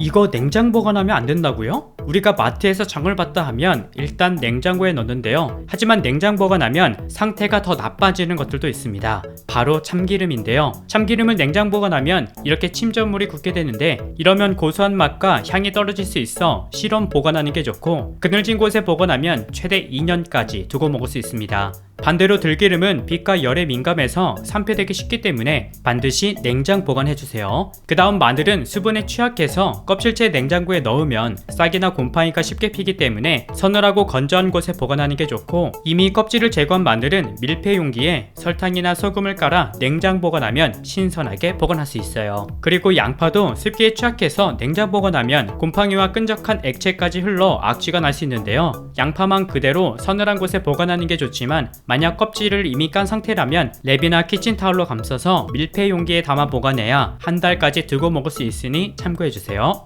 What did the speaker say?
이거 냉장 보관하면 안 된다고요? 우리가 마트에서 장을 봤다 하면 일단 냉장고에 넣는데요. 하지만 냉장 보관하면 상태가 더 나빠지는 것들도 있습니다. 바로 참기름인데요. 참기름을 냉장 보관하면 이렇게 침전물이 굳게 되는데 이러면 고소한 맛과 향이 떨어질 수 있어 실온 보관하는 게 좋고 그늘진 곳에 보관하면 최대 2년까지 두고 먹을 수 있습니다. 반대로 들기름은 빛과 열에 민감해서 산패되기 쉽기 때문에 반드시 냉장 보관해주세요. 그 다음 마늘은 수분에 취약해서 껍질째 냉장고에 넣으면 싹이나 곰팡이가 쉽게 피기 때문에 서늘하고 건조한 곳에 보관하는 게 좋고 이미 껍질을 제거한 마늘은 밀폐 용기에 설탕이나 소금을 깔아 냉장 보관하면 신선하게 보관할 수 있어요. 그리고 양파도 습기에 취약해서 냉장 보관하면 곰팡이와 끈적한 액체까지 흘러 악취가 날 수 있는데요. 양파만 그대로 서늘한 곳에 보관하는 게 좋지만 만약 껍질을 이미 깐 상태라면 랩이나 키친타올로 감싸서 밀폐 용기에 담아 보관해야 한 달까지 두고 먹을 수 있으니 참고해주세요.